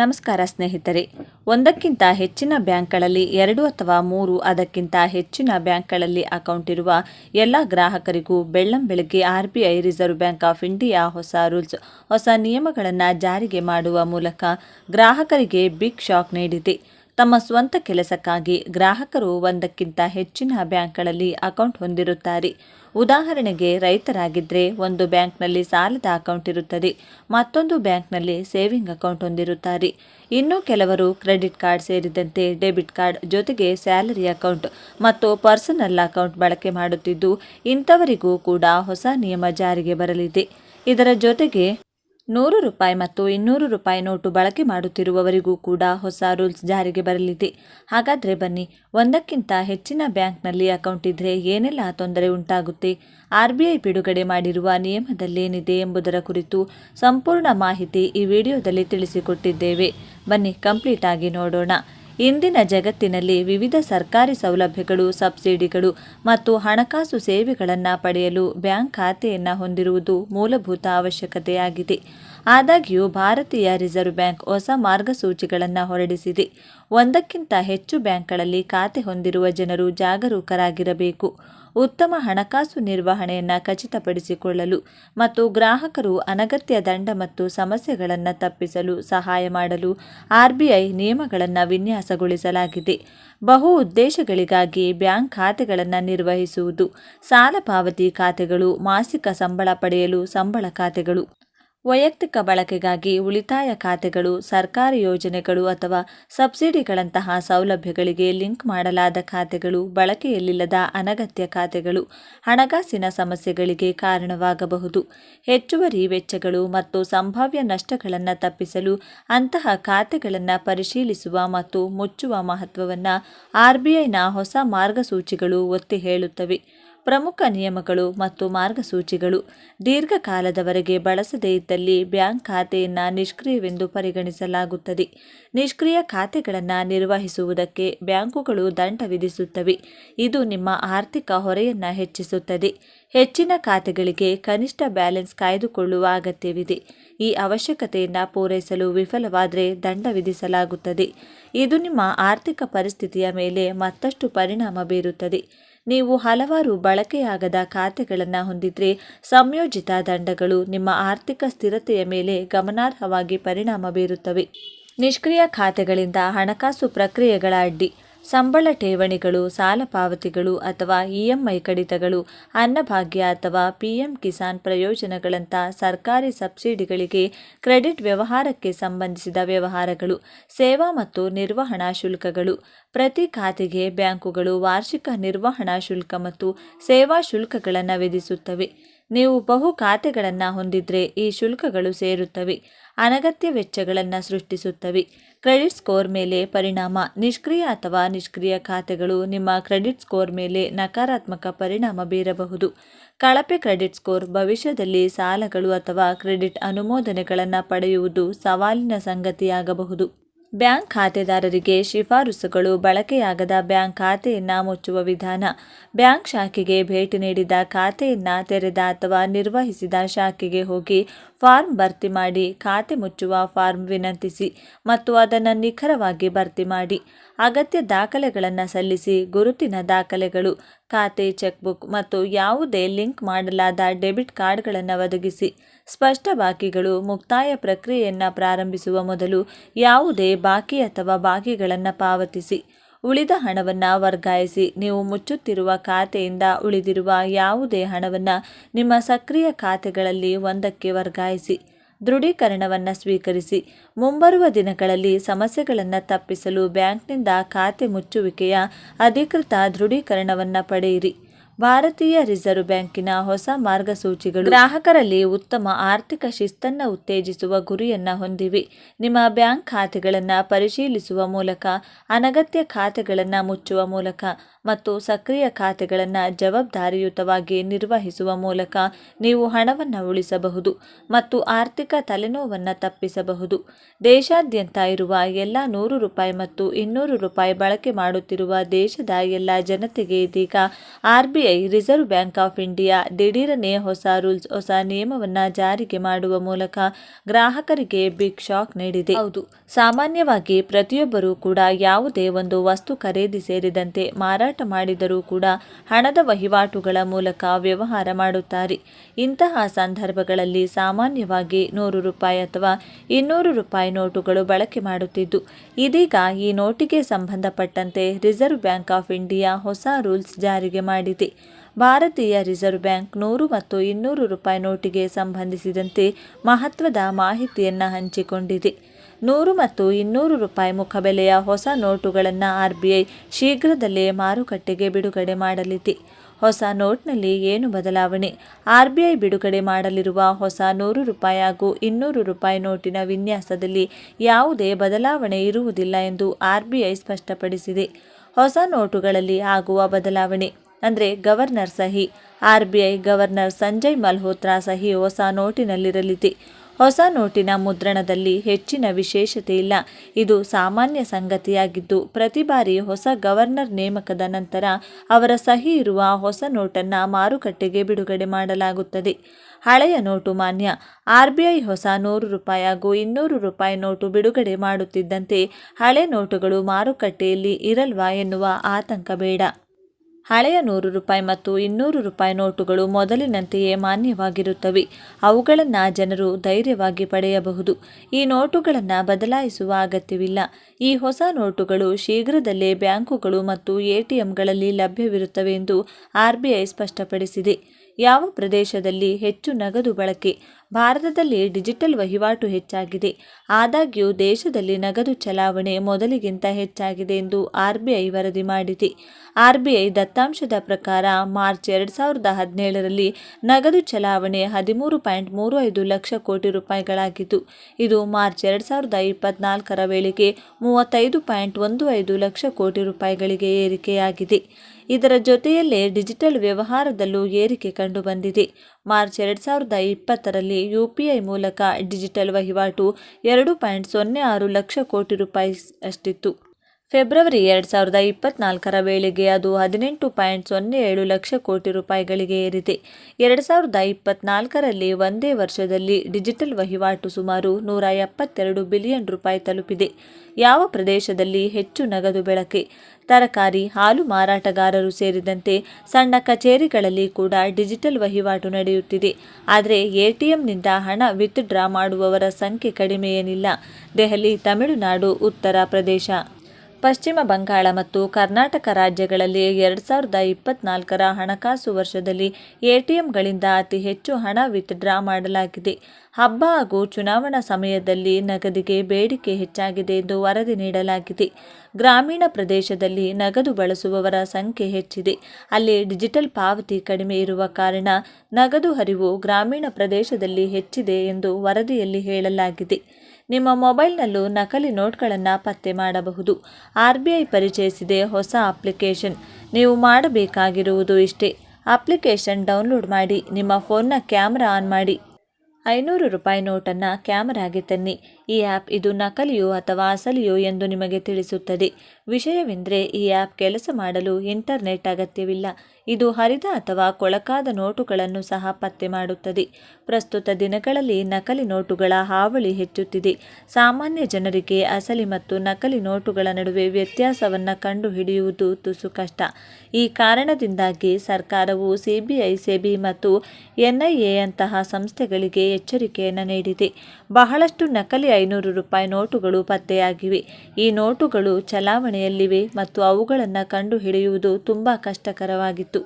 ನಮಸ್ಕಾರ ಸ್ನೇಹಿತರೆ. ಒಂದಕ್ಕಿಂತ ಹೆಚ್ಚಿನ ಬ್ಯಾಂಕ್ಗಳಲ್ಲಿ ಎರಡು ಅಥವಾ ಮೂರು ಅದಕ್ಕಿಂತ ಹೆಚ್ಚಿನ ಬ್ಯಾಂಕ್ಗಳಲ್ಲಿ ಅಕೌಂಟ್ ಇರುವ ಎಲ್ಲ ಗ್ರಾಹಕರಿಗೂ ಬೆಳ್ಳಂ ಬೆಳಗ್ಗೆ R B I reserve bank of India ಹೊಸ ರೂಲ್ಸ್, ಹೊಸ ನಿಯಮಗಳನ್ನು ಜಾರಿಗೆ ಮಾಡುವ ಮೂಲಕ ಗ್ರಾಹಕರಿಗೆ ಬಿಗ್ ಶಾಕ್ ನೀಡಿದೆ. ತಮ್ಮ ಸ್ವಂತ ಕೆಲಸಕ್ಕಾಗಿ ಗ್ರಾಹಕರು ಒಂದಕ್ಕಿಂತ ಹೆಚ್ಚಿನ ಬ್ಯಾಂಕ್ಗಳಲ್ಲಿ ಅಕೌಂಟ್ ಹೊಂದಿರುತ್ತಾರೆ. ಉದಾಹರಣೆಗೆ ರೈತರಾಗಿದ್ದರೆ ಒಂದು ಬ್ಯಾಂಕ್ನಲ್ಲಿ ಸಾಲದ ಅಕೌಂಟ್ ಇರುತ್ತದೆ, ಮತ್ತೊಂದು ಬ್ಯಾಂಕ್ನಲ್ಲಿ ಸೇವಿಂಗ್ ಅಕೌಂಟ್ ಹೊಂದಿರುತ್ತಾರೆ. ಇನ್ನು ಕೆಲವರು ಕ್ರೆಡಿಟ್ ಕಾರ್ಡ್ ಸೇರಿದಂತೆ ಡೆಬಿಟ್ ಕಾರ್ಡ್ ಜೊತೆಗೆ ಸ್ಯಾಲರಿ ಅಕೌಂಟ್ ಮತ್ತು ಪರ್ಸನಲ್ ಅಕೌಂಟ್ ಬಳಕೆ ಮಾಡುತ್ತಿದ್ದು, ಇಂಥವರಿಗೂ ಕೂಡ ಹೊಸ ನಿಯಮ ಜಾರಿಗೆ ಬರಲಿದೆ. ಇದರ ಜೊತೆಗೆ ನೂರು ರೂಪಾಯಿ ಮತ್ತು ಇನ್ನೂರು ರೂಪಾಯಿ ನೋಟು ಬಳಕೆ ಮಾಡುತ್ತಿರುವವರಿಗೂ ಕೂಡ ಹೊಸ ರೂಲ್ಸ್ ಜಾರಿಗೆ ಬರಲಿದೆ. ಹಾಗಾದರೆ ಬನ್ನಿ, ಒಂದಕ್ಕಿಂತ ಹೆಚ್ಚಿನ ಬ್ಯಾಂಕ್ನಲ್ಲಿ ಅಕೌಂಟ್ ಇದ್ದರೆ ಏನೆಲ್ಲ ತೊಂದರೆ ಉಂಟಾಗುತ್ತೆ? ಆರ್ ಬಿ ಐ ಬಿಡುಗಡೆ ಮಾಡಿರುವ ನಿಯಮದಲ್ಲೇನಿದೆ ಎಂಬುದರ ಕುರಿತು ಸಂಪೂರ್ಣ ಮಾಹಿತಿ ಈ ವಿಡಿಯೋದಲ್ಲಿ ತಿಳಿಸಿಕೊಟ್ಟಿದ್ದೇವೆ. ಬನ್ನಿ ಕಂಪ್ಲೀಟ್ ಆಗಿ ನೋಡೋಣ. ಇಂದಿನ ಜಗತ್ತಿನಲ್ಲಿ ವಿವಿಧ ಸರ್ಕಾರಿ ಸೌಲಭ್ಯಗಳು, ಸಬ್ಸಿಡಿಗಳು ಮತ್ತು ಹಣಕಾಸು ಸೇವೆಗಳನ್ನು ಪಡೆಯಲು ಬ್ಯಾಂಕ್ ಖಾತೆಯನ್ನು ಹೊಂದಿರುವುದು ಮೂಲಭೂತ ಅವಶ್ಯಕತೆಯಾಗಿದೆ. ಆದಾಗ್ಯೂ ಭಾರತೀಯ ರಿಸರ್ವ್ ಬ್ಯಾಂಕ್ ಹೊಸ ಮಾರ್ಗಸೂಚಿಗಳನ್ನು ಹೊರಡಿಸಿದೆ. ಒಂದಕ್ಕಿಂತ ಹೆಚ್ಚು ಬ್ಯಾಂಕ್ಗಳಲ್ಲಿ ಖಾತೆ ಹೊಂದಿರುವ ಜನರು ಜಾಗರೂಕರಾಗಿರಬೇಕು. ಉತ್ತಮ ಹಣಕಾಸು ನಿರ್ವಹಣೆಯನ್ನು ಖಚಿತಪಡಿಸಿಕೊಳ್ಳಲು ಮತ್ತು ಗ್ರಾಹಕರು ಅನಗತ್ಯ ದಂಡ ಮತ್ತು ಸಮಸ್ಯೆಗಳನ್ನು ತಪ್ಪಿಸಲು ಸಹಾಯ ಮಾಡಲು ಆರ್ಬಿಐ ನಿಯಮಗಳನ್ನು ವಿನ್ಯಾಸಗೊಳಿಸಲಾಗಿದೆ. ಬಹು ಉದ್ದೇಶಗಳಿಗಾಗಿ ಬ್ಯಾಂಕ್ ಖಾತೆಗಳನ್ನು ನಿರ್ವಹಿಸುವುದು, ಸಾಲ ಪಾವತಿ ಖಾತೆಗಳು, ಮಾಸಿಕ ಸಂಬಳ ಪಡೆಯಲು ಸಂಬಳ ಖಾತೆಗಳು. ವೈಯಕ್ತಿಕ ಬಳಕೆಗಾಗಿ ಉಳಿತಾಯ ಖಾತೆಗಳು, ಸರ್ಕಾರಿ ಯೋಜನೆಗಳು ಅಥವಾ ಸಬ್ಸಿಡಿಗಳಂತಹ ಸೌಲಭ್ಯಗಳಿಗೆ ಲಿಂಕ್ ಮಾಡಲಾದ ಖಾತೆಗಳು, ಬಳಕೆಯಲ್ಲಿಲ್ಲದ ಅನಗತ್ಯ ಖಾತೆಗಳು, ಹಣಕಾಸಿನ ಸಮಸ್ಯೆಗಳಿಗೆ ಕಾರಣವಾಗಬಹುದು. ಹೆಚ್ಚುವರಿ ವೆಚ್ಚಗಳು ಮತ್ತು ಸಂಭಾವ್ಯ ನಷ್ಟಗಳನ್ನು ತಪ್ಪಿಸಲು ಅಂತಹ ಖಾತೆಗಳನ್ನು ಪರಿಶೀಲಿಸುವ ಮತ್ತು ಮುಚ್ಚುವ ಮಹತ್ವವನ್ನು ಆರ್ಬಿಐನ ಹೊಸ ಮಾರ್ಗಸೂಚಿಗಳು ಒತ್ತಿ ಹೇಳುತ್ತವೆ. ಪ್ರಮುಖ ನಿಯಮಗಳು ಮತ್ತು ಮಾರ್ಗಸೂಚಿಗಳು ದೀರ್ಘಕಾಲದವರೆಗೆ ಬಳಸದೇ ಇದ್ದಲ್ಲಿ ಬ್ಯಾಂಕ್ ಖಾತೆಯನ್ನು ನಿಷ್ಕ್ರಿಯವೆಂದು ಪರಿಗಣಿಸಲಾಗುತ್ತದೆ. ನಿಷ್ಕ್ರಿಯ ಖಾತೆಗಳನ್ನು ನಿರ್ವಹಿಸುವುದಕ್ಕೆ ಬ್ಯಾಂಕುಗಳು ದಂಡ ವಿಧಿಸುತ್ತವೆ. ಇದು ನಿಮ್ಮ ಆರ್ಥಿಕ ಹೊರೆಯನ್ನು ಹೆಚ್ಚಿಸುತ್ತದೆ. ಹೆಚ್ಚಿನ ಖಾತೆಗಳಿಗೆ ಕನಿಷ್ಠ ಬ್ಯಾಲೆನ್ಸ್ ಕಾಯ್ದುಕೊಳ್ಳುವ ಅಗತ್ಯವಿದೆ. ಈ ಅವಶ್ಯಕತೆಯನ್ನು ಪೂರೈಸಲು ವಿಫಲವಾದರೆ ದಂಡ ವಿಧಿಸಲಾಗುತ್ತದೆ. ಇದು ನಿಮ್ಮ ಆರ್ಥಿಕ ಪರಿಸ್ಥಿತಿಯ ಮೇಲೆ ಮತ್ತಷ್ಟು ಪರಿಣಾಮ ಬೀರುತ್ತದೆ. ನೀವು ಹಲವಾರು ಬಳಕೆಯಾಗದ ಖಾತೆಗಳನ್ನು ಹೊಂದಿದ್ರೆ ಸಂಯೋಜಿತ ದಂಡಗಳು ನಿಮ್ಮ ಆರ್ಥಿಕ ಸ್ಥಿರತೆಯ ಮೇಲೆ ಗಮನಾರ್ಹವಾಗಿ ಪರಿಣಾಮ ಬೀರುತ್ತವೆ. ನಿಷ್ಕ್ರಿಯ ಖಾತೆಗಳಿಂದ ಹಣಕಾಸು ಪ್ರಕ್ರಿಯೆಗಳ ಅಡ್ಡಿ. ಸಂಬಳ ಠೇವಣಿಗಳು, ಸಾಲ ಪಾವತಿಗಳು ಅಥವಾ ಇಎಂಐ ಕಡಿತಗಳು ಅನ್ನಭಾಗ್ಯ ಅಥವಾ ಪಿಎಂ ಕಿಸಾನ್ ಪ್ರಯೋಜನಗಳಂಥ ಸರ್ಕಾರಿ ಸಬ್ಸಿಡಿಗಳಿಗೆ ಕ್ರೆಡಿಟ್ ವ್ಯವಹಾರಕ್ಕೆ ಸಂಬಂಧಿಸಿದ ವ್ಯವಹಾರಗಳು, ಸೇವಾ ಮತ್ತು ನಿರ್ವಹಣಾ ಶುಲ್ಕಗಳು. ಪ್ರತಿ ಖಾತೆಗೆ ಬ್ಯಾಂಕುಗಳು ವಾರ್ಷಿಕ ನಿರ್ವಹಣಾ ಶುಲ್ಕ ಮತ್ತು ಸೇವಾ ಶುಲ್ಕಗಳನ್ನು ವಿಧಿಸುತ್ತವೆ. ನೀವು ಬಹು ಖಾತೆಗಳನ್ನು ಹೊಂದಿದ್ರೆ ಈ ಶುಲ್ಕಗಳು ಸೇರುತ್ತವೆ. ಅನಗತ್ಯ ವೆಚ್ಚಗಳನ್ನು ಸೃಷ್ಟಿಸುತ್ತವೆ. ಕ್ರೆಡಿಟ್ ಸ್ಕೋರ್ ಮೇಲೆ ಪರಿಣಾಮ. ನಿಷ್ಕ್ರಿಯ ಅಥವಾ ನಿಷ್ಕ್ರಿಯ ಖಾತೆಗಳು ನಿಮ್ಮ ಕ್ರೆಡಿಟ್ ಸ್ಕೋರ್ ಮೇಲೆ ನಕಾರಾತ್ಮಕ ಪರಿಣಾಮ ಬೀರಬಹುದು. ಕಳಪೆ ಕ್ರೆಡಿಟ್ ಸ್ಕೋರ್ ಭವಿಷ್ಯದಲ್ಲಿ ಸಾಲಗಳು ಅಥವಾ ಕ್ರೆಡಿಟ್ ಅನುಮೋದನೆಗಳನ್ನು ಪಡೆಯುವುದು ಸವಾಲಿನ ಸಂಗತಿಯಾಗಬಹುದು. ಬ್ಯಾಂಕ್ ಖಾತೆದಾರರಿಗೆ ಶಿಫಾರಸುಗಳು ಬಳಕೆಯಾಗದ ಬ್ಯಾಂಕ್ ಖಾತೆಯನ್ನು ಮುಚ್ಚುವ ವಿಧಾನ. ಬ್ಯಾಂಕ್ ಶಾಖೆಗೆ ಭೇಟಿ ನೀಡಿದ ಖಾತೆಯನ್ನು ತೆರೆದ ಅಥವಾ ನಿರ್ವಹಿಸಿದ ಶಾಖೆಗೆ ಹೋಗಿ ಫಾರ್ಮ್ ಭರ್ತಿ ಮಾಡಿ ಖಾತೆ ಮುಚ್ಚುವ ಫಾರ್ಮ್ ವಿನಂತಿಸಿ ಮತ್ತು ಅದನ್ನು ನಿಖರವಾಗಿ ಭರ್ತಿ ಮಾಡಿ. ಅಗತ್ಯ ದಾಖಲೆಗಳನ್ನು ಸಲ್ಲಿಸಿ ಗುರುತಿನ ದಾಖಲೆಗಳು, ಖಾತೆ ಚೆಕ್ಬುಕ್ ಮತ್ತು ಯಾವುದೇ ಲಿಂಕ್ ಮಾಡಲಾದ ಡೆಬಿಟ್ ಕಾರ್ಡ್ಗಳನ್ನು ಒದಗಿಸಿ. ಸ್ಪಷ್ಟ ಬಾಕಿಗಳು ಮುಕ್ತಾಯ ಪ್ರಕ್ರಿಯೆಯನ್ನು ಪ್ರಾರಂಭಿಸುವ ಮೊದಲು ಯಾವುದೇ ಬಾಕಿ ಅಥವಾ ಬಾಕಿಗಳನ್ನು ಪಾವತಿಸಿ. ಉಳಿದ ಹಣವನ್ನು ವರ್ಗಾಯಿಸಿ ನೀವು ಮುಚ್ಚುತ್ತಿರುವ ಖಾತೆಯಿಂದ ಉಳಿದಿರುವ ಯಾವುದೇ ಹಣವನ್ನು ನಿಮ್ಮ ಸಕ್ರಿಯ ಖಾತೆಗಳಲ್ಲಿ ಒಂದಕ್ಕೆ ವರ್ಗಾಯಿಸಿ. ದೃಢೀಕರಣವನ್ನು ಸ್ವೀಕರಿಸಿ. ಮುಂಬರುವ ದಿನಗಳಲ್ಲಿ ಸಮಸ್ಯೆಗಳನ್ನು ತಪ್ಪಿಸಲು ಬ್ಯಾಂಕ್ನಿಂದ ಖಾತೆ ಮುಚ್ಚುವಿಕೆಯ ಅಧಿಕೃತ ದೃಢೀಕರಣವನ್ನು ಪಡೆಯಿರಿ. ಭಾರತೀಯ ರಿಸರ್ವ್ ಬ್ಯಾಂಕಿನ ಹೊಸ ಮಾರ್ಗಸೂಚಿಗಳು. ಗ್ರಾಹಕರಲ್ಲಿ ಉತ್ತಮ ಆರ್ಥಿಕ ಶಿಸ್ತನ್ನು ಉತ್ತೇಜಿಸುವ ಗುರಿಯನ್ನು ಹೊಂದಿವೆ. ನಿಮ್ಮ ಬ್ಯಾಂಕ್ ಖಾತೆಗಳನ್ನು ಪರಿಶೀಲಿಸುವ ಮೂಲಕ, ಅನಗತ್ಯ ಖಾತೆಗಳನ್ನು ಮುಚ್ಚುವ ಮೂಲಕ ಮತ್ತು ಸಕ್ರಿಯ ಖಾತೆಗಳನ್ನು ಜವಾಬ್ದಾರಿಯುತವಾಗಿ ನಿರ್ವಹಿಸುವ ಮೂಲಕ ನೀವು ಹಣವನ್ನು ಉಳಿಸಬಹುದು ಮತ್ತು ಆರ್ಥಿಕ ತಲೆನೋವನ್ನು ತಪ್ಪಿಸಬಹುದು. ದೇಶಾದ್ಯಂತ ಇರುವ ಎಲ್ಲ ನೂರು ರೂಪಾಯಿ ಮತ್ತು ಇನ್ನೂರು ರೂಪಾಯಿ ಬಳಕೆ ಮಾಡುತ್ತಿರುವ ದೇಶದ ಎಲ್ಲ ಜನತೆಗೆ ಇದೀಗ R RBI reserve bank of India ದಿಢೀರನೇ ಹೊಸ ರೂಲ್ಸ್, ಹೊಸ ನಿಯಮವನ್ನು ಜಾರಿಗೆ ಮಾಡುವ ಮೂಲಕ ಗ್ರಾಹಕರಿಗೆ ಬಿಗ್ ಶಾಕ್ ನೀಡಿದೆ. ಹೌದು, ಸಾಮಾನ್ಯವಾಗಿ ಪ್ರತಿಯೊಬ್ಬರೂ ಕೂಡ ಯಾವುದೇ ಒಂದು ವಸ್ತು ಖರೀದಿ ಸೇರಿದಂತೆ ಮಾರಾಟ ಮಾಡಿದರೂ ಕೂಡ ಹಣದ ವಹಿವಾಟುಗಳ ಮೂಲಕ ವ್ಯವಹಾರ ಮಾಡುತ್ತಾರೆ. ಇಂತಹ ಸಂದರ್ಭಗಳಲ್ಲಿ ಸಾಮಾನ್ಯವಾಗಿ ನೂರು ರೂಪಾಯಿ ಅಥವಾ ಇನ್ನೂರು ರೂಪಾಯಿ ನೋಟುಗಳು ಬಳಕೆ ಮಾಡುತ್ತಿದ್ದು, ಇದೀಗ ಈ ನೋಟಿಗೆ ಸಂಬಂಧಪಟ್ಟಂತೆ ರಿಸರ್ವ್ ಬ್ಯಾಂಕ್ ಆಫ್ ಇಂಡಿಯಾ ಹೊಸ ರೂಲ್ಸ್ ಜಾರಿಗೆ ಮಾಡಿದೆ. ಭಾರತೀಯ ರಿಸರ್ವ್ ಬ್ಯಾಂಕ್ ನೂರು ಮತ್ತು ಇನ್ನೂರು ರೂಪಾಯಿ ನೋಟಿಗೆ ಸಂಬಂಧಿಸಿದಂತೆ ಮಹತ್ವದ ಮಾಹಿತಿಯನ್ನು ಹಂಚಿಕೊಂಡಿದೆ. ನೂರು ಮತ್ತು ಇನ್ನೂರು ರೂಪಾಯಿ ಮುಖಬೆಲೆಯ ಹೊಸ ನೋಟುಗಳನ್ನು ಆರ್ ಶೀಘ್ರದಲ್ಲೇ ಮಾರುಕಟ್ಟೆಗೆ ಬಿಡುಗಡೆ ಮಾಡಲಿದೆ. ಹೊಸ ನೋಟ್ನಲ್ಲಿ ಏನು ಬದಲಾವಣೆ? ಆರ್ ಬಿ ಐ ಬಿಡುಗಡೆ ಮಾಡಲಿರುವ ಹೊಸ ನೂರು ರೂಪಾಯಿ ಹಾಗೂ ಇನ್ನೂರು ರೂಪಾಯಿ ನೋಟಿನ ವಿನ್ಯಾಸದಲ್ಲಿ ಯಾವುದೇ ಬದಲಾವಣೆ ಇರುವುದಿಲ್ಲ ಎಂದು ಆರ್ ಸ್ಪಷ್ಟಪಡಿಸಿದೆ. ಹೊಸ ನೋಟುಗಳಲ್ಲಿ ಆಗುವ ಬದಲಾವಣೆ ಅಂದರೆ ಗವರ್ನರ್ ಸಹಿ. ಆರ್ ಗವರ್ನರ್ ಸಂಜಯ್ ಮಲ್ಹೋತ್ರಾ ಸಹಿ ಹೊಸ ನೋಟಿನಲ್ಲಿರಲಿದೆ. ಹೊಸ ನೋಟಿನ ಮುದ್ರಣದಲ್ಲಿ ಹೆಚ್ಚಿನ ವಿಶೇಷತೆ ಇಲ್ಲ. ಇದು ಸಾಮಾನ್ಯ ಸಂಗತಿಯಾಗಿದ್ದು, ಪ್ರತಿ ಬಾರಿ ಹೊಸ ಗವರ್ನರ್ ನೇಮಕದ ನಂತರ ಅವರ ಸಹಿ ಇರುವ ಹೊಸ ನೋಟನ್ನು ಮಾರುಕಟ್ಟೆಗೆ ಬಿಡುಗಡೆ ಮಾಡಲಾಗುತ್ತದೆ. ಹಳೆಯ ನೋಟು ಮಾನ್ಯ. ಆರ್ ಬಿ ಐ ಹೊಸ ನೂರು ರೂಪಾಯಿ ಹಾಗೂ ಇನ್ನೂರು ರೂಪಾಯಿ ನೋಟು ಬಿಡುಗಡೆ ಮಾಡುತ್ತಿದ್ದಂತೆ ಹಳೆ ನೋಟುಗಳು ಮಾರುಕಟ್ಟೆಯಲ್ಲಿ ಇರಲ್ವಾ ಎನ್ನುವ ಆತಂಕ ಬೇಡ. ಹಳೆಯ ನೂರು ರೂಪಾಯಿ ಮತ್ತು ಇನ್ನೂರು ರೂಪಾಯಿ ನೋಟುಗಳು ಮೊದಲಿನಂತೆಯೇ ಮಾನ್ಯವಾಗಿರುತ್ತವೆ. ಅವುಗಳನ್ನು ಜನರು ಧೈರ್ಯವಾಗಿ ಪಡೆಯಬಹುದು. ಈ ನೋಟುಗಳನ್ನು ಬದಲಾಯಿಸುವ ಅಗತ್ಯವಿಲ್ಲ. ಈ ಹೊಸ ನೋಟುಗಳು ಶೀಘ್ರದಲ್ಲೇ ಬ್ಯಾಂಕುಗಳು ಮತ್ತು ಎಟಿಎಂಗಳಲ್ಲಿ ಲಭ್ಯವಿರುತ್ತವೆ ಎಂದು ಆರ್ಬಿಐ ಸ್ಪಷ್ಟಪಡಿಸಿದೆ. ಯಾವ ಪ್ರದೇಶದಲ್ಲಿ ಹೆಚ್ಚು ನಗದು ಬಳಕೆ? ಭಾರತದಲ್ಲಿ ಡಿಜಿಟಲ್ ವಹಿವಾಟು ಹೆಚ್ಚಾಗಿದೆ. ಆದಾಗ್ಯೂ ದೇಶದಲ್ಲಿ ನಗದು ಚಲಾವಣೆ ಮೊದಲಿಗಿಂತ ಹೆಚ್ಚಾಗಿದೆ ಎಂದು ಆರ್ಬಿಐ ವರದಿ ಮಾಡಿದೆ. ಆರ್ಬಿಐ ದತ್ತಾಂಶದ ಪ್ರಕಾರ ಮಾರ್ಚ್ ಎರಡು ಸಾವಿರದ ಹದಿನೇಳರಲ್ಲಿ ನಗದು ಚಲಾವಣೆ ಹದಿಮೂರು ಪಾಯಿಂಟ್ ಮೂರು ಐದು ಲಕ್ಷ ಕೋಟಿ ರೂಪಾಯಿಗಳಾಗಿತ್ತು. ಇದು ಮಾರ್ಚ್ ಎರಡು ಸಾವಿರದ ಇಪ್ಪತ್ನಾಲ್ಕರ ವೇಳೆಗೆ ಮೂವತ್ತೈದು ಪಾಯಿಂಟ್ ಒಂದು ಐದು ಲಕ್ಷ ಕೋಟಿ ರೂಪಾಯಿಗಳಿಗೆ ಏರಿಕೆಯಾಗಿದೆ. ಇದರ ಜೊತೆಯಲ್ಲೇ ಡಿಜಿಟಲ್ ವ್ಯವಹಾರದಲ್ಲೂ ಏರಿಕೆ ಕಂಡುಬಂದಿದೆ. ಮಾರ್ಚ್ ಎರಡು ಸಾವಿರದ ಇಪ್ಪತ್ತರಲ್ಲಿ ಯು ಪಿ ಐ ಮೂಲಕ ಡಿಜಿಟಲ್ ವಹಿವಾಟು ಎರಡು ಪಾಯಿಂಟ್ ಸೊನ್ನೆ ಆರು ಲಕ್ಷ ಕೋಟಿ ರೂಪಾಯಿ ಅಷ್ಟಿತ್ತು ಫೆಬ್ರವರಿ ಎರಡು ಸಾವಿರದ ಇಪ್ಪತ್ನಾಲ್ಕರ ವೇಳೆಗೆ ಅದು ಹದಿನೆಂಟು ಪಾಯಿಂಟ್ ಸೊನ್ನೆ ಏಳು ಲಕ್ಷ ಕೋಟಿ ರೂಪಾಯಿಗಳಿಗೆ ಏರಿದೆ. ಎರಡು ಸಾವಿರದ ಇಪ್ಪತ್ನಾಲ್ಕರಲ್ಲಿ ಒಂದೇ ವರ್ಷದಲ್ಲಿ ಡಿಜಿಟಲ್ ವಹಿವಾಟು ಸುಮಾರು ನೂರ ಎಪ್ಪತ್ತೆರಡು ಬಿಲಿಯನ್ ರೂಪಾಯಿ ತಲುಪಿದೆ. ಯಾವ ಪ್ರದೇಶದಲ್ಲಿ ಹೆಚ್ಚು ನಗದು ಬೆಳಕೆ? ತರಕಾರಿ, ಹಾಲು ಮಾರಾಟಗಾರರು ಸೇರಿದಂತೆ ಸಣ್ಣ ಕಚೇರಿಗಳಲ್ಲಿ ಕೂಡ ಡಿಜಿಟಲ್ ವಹಿವಾಟು ನಡೆಯುತ್ತಿದೆ. ಆದರೆ ಎಟಿಎಂನಿಂದ ಹಣ ವಿತ್ಡ್ರಾ ಮಾಡುವವರ ಸಂಖ್ಯೆ ಕಡಿಮೆ ಏನಿಲ್ಲ ದೆಹಲಿ, ತಮಿಳುನಾಡು, ಉತ್ತರ ಪ್ರದೇಶ. ಪಶ್ಚಿಮ ಬಂಗಾಳ ಮತ್ತು ಕರ್ನಾಟಕ ರಾಜ್ಯಗಳಲ್ಲಿ ಎರಡು ಸಾವಿರದ ಇಪ್ಪತ್ನಾಲ್ಕರ ಹಣಕಾಸು ವರ್ಷದಲ್ಲಿ ಎಟಿಎಂಗಳಿಂದ ಅತಿ ಹೆಚ್ಚು ಹಣ ವಿತ್ಡ್ರಾ ಮಾಡಲಾಗಿದೆ. ಹಬ್ಬ ಹಾಗೂ ಚುನಾವಣಾ ಸಮಯದಲ್ಲಿ ನಗದಿಗೆ ಬೇಡಿಕೆ ಹೆಚ್ಚಾಗಿದೆ ಎಂದು ವರದಿ ನೀಡಲಾಗಿದೆ. ಗ್ರಾಮೀಣ ಪ್ರದೇಶದಲ್ಲಿ ನಗದು ಬಳಸುವವರ ಸಂಖ್ಯೆ ಹೆಚ್ಚಿದೆ. ಅಲ್ಲಿ ಡಿಜಿಟಲ್ ಪಾವತಿ ಕಡಿಮೆ ಇರುವ ಕಾರಣ ನಗದು ಹರಿವು ಗ್ರಾಮೀಣ ಪ್ರದೇಶದಲ್ಲಿ ಹೆಚ್ಚಿದೆ ಎಂದು ವರದಿಯಲ್ಲಿ ಹೇಳಲಾಗಿದೆ. ನಿಮ್ಮ ಮೊಬೈಲ್ನಲ್ಲೂ ನಕಲಿ ನೋಟ್ಗಳನ್ನು ಪತ್ತೆ ಮಾಡಬಹುದು. ಆರ್ ಬಿ ಐ ಪರಿಚಯಿಸಿದೆ ಹೊಸ ಅಪ್ಲಿಕೇಶನ್. ನೀವು ಮಾಡಬೇಕಾಗಿರುವುದು ಇಷ್ಟೇ. ಅಪ್ಲಿಕೇಶನ್ ಡೌನ್ಲೋಡ್ ಮಾಡಿ, ನಿಮ್ಮ ಫೋನ್ನ ಕ್ಯಾಮ್ರಾ ಆನ್ ಮಾಡಿ. ಐನೂರು ರೂಪಾಯಿ ನೋಟನ್ನು ಕ್ಯಾಮರಾಗೆ ತನ್ನಿ. ಈ ಆ್ಯಪ್ ಇದು ನಕಲಿಯೋ ಅಥವಾ ಅಸಲಿಯೋ ಎಂದು ನಿಮಗೆ ತಿಳಿಸುತ್ತದೆ. ವಿಷಯವೆಂದರೆ, ಈ ಆ್ಯಪ್ ಕೆಲಸ ಮಾಡಲು ಇಂಟರ್ನೆಟ್ ಅಗತ್ಯವಿಲ್ಲ. ಇದು ಹರಿದ ಅಥವಾ ಕೊಳಕಾದ ನೋಟುಗಳನ್ನು ಸಹ ಪತ್ತೆ ಮಾಡುತ್ತದೆ. ಪ್ರಸ್ತುತ ದಿನಗಳಲ್ಲಿ ನಕಲಿ ನೋಟುಗಳ ಹಾವಳಿ ಹೆಚ್ಚುತ್ತಿದೆ. ಸಾಮಾನ್ಯ ಜನರಿಗೆ ಅಸಲಿ ಮತ್ತು ನಕಲಿ ನೋಟುಗಳ ನಡುವೆ ವ್ಯತ್ಯಾಸವನ್ನು ಕಂಡುಹಿಡಿಯುವುದು ತುಸು ಕಷ್ಟ. ಈ ಕಾರಣದಿಂದಾಗಿ ಸರ್ಕಾರವು ಸಿಬಿಐ ಸೆಬಿ ಮತ್ತು ಎನ್ಐಎಯಂತಹ ಸಂಸ್ಥೆಗಳಿಗೆ ಎಚ್ಚರಿಕೆಯನ್ನು ನೀಡಿದೆ. ಬಹಳಷ್ಟು ನಕಲಿ ಐನೂರು ರೂಪಾಯಿ ನೋಟುಗಳು ಪತ್ತೆಯಾಗಿವೆ. ಈ ನೋಟುಗಳು ಚಲಾವಣೆಯಲ್ಲಿವೆ ಮತ್ತು ಅವುಗಳನ್ನು ಕಂಡುಹಿಡಿಯುವುದು ತುಂಬ ಕಷ್ಟಕರವಾಗಿತ್ತು.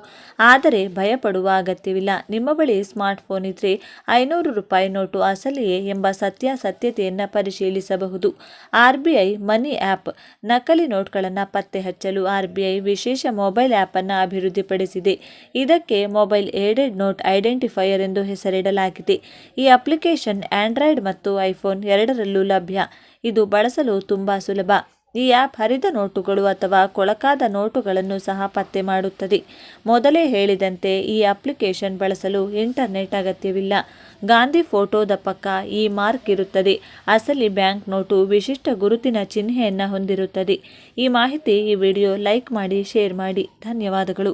ಆದರೆ ಭಯಪಡುವ ಅಗತ್ಯವಿಲ್ಲ. ನಿಮ್ಮ ಬಳಿ ಸ್ಮಾರ್ಟ್ಫೋನ್ ಇದ್ದರೆ ಐನೂರು ರೂಪಾಯಿ ನೋಟು ಅಸಲಿಯೇ ಎಂಬ ಸತ್ಯಾಸತ್ಯತೆಯನ್ನು ಪರಿಶೀಲಿಸಬಹುದು. ಆರ್ ಬಿ ಮನಿ ಆ್ಯಪ್ ನಕಲಿ ನೋಟ್ಗಳನ್ನು ಪತ್ತೆ ಹಚ್ಚಲು ಆರ್ ಬಿ ವಿಶೇಷ ಮೊಬೈಲ್ ಆ್ಯಪನ್ನು ಅಭಿವೃದ್ಧಿಪಡಿಸಿದೆ. ಇದಕ್ಕೆ ಮೊಬೈಲ್ ಏಡೆಡ್ ನೋಟ್ ಐಡೆಂಟಿಫೈಯರ್ ಎಂದು ಹೆಸರಿಡಲಾಗಿದೆ. ಈ ಅಪ್ಲಿಕೇಶನ್ ಆಂಡ್ರಾಯ್ಡ್ ಮತ್ತು ಐಫೋನ್ ಎರಡರಲ್ಲೂ ಲಭ್ಯ. ಇದು ಬಳಸಲು ತುಂಬ ಸುಲಭ. ಈ ಆ್ಯಪ್ ಹರಿದ ನೋಟುಗಳು ಅಥವಾ ಕೊಳಕಾದ ನೋಟುಗಳನ್ನು ಸಹ ಪತ್ತೆ ಮಾಡುತ್ತದೆ. ಮೊದಲೇ ಹೇಳಿದಂತೆ ಈ ಅಪ್ಲಿಕೇಶನ್ ಬಳಸಲು ಇಂಟರ್ನೆಟ್ ಅಗತ್ಯವಿಲ್ಲ. ಗಾಂಧಿ ಫೋಟೋದ ಪಕ್ಕ ಈ ಮಾರ್ಕ್ ಇರುತ್ತದೆ. ಅಸಲಿ ಬ್ಯಾಂಕ್ ನೋಟು ವಿಶಿಷ್ಟ ಗುರುತಿನ ಚಿಹ್ನೆಯನ್ನು ಹೊಂದಿರುತ್ತದೆ. ಈ ಮಾಹಿತಿ ಈ ವಿಡಿಯೋ ಲೈಕ್ ಮಾಡಿ, ಶೇರ್ ಮಾಡಿ. ಧನ್ಯವಾದಗಳು.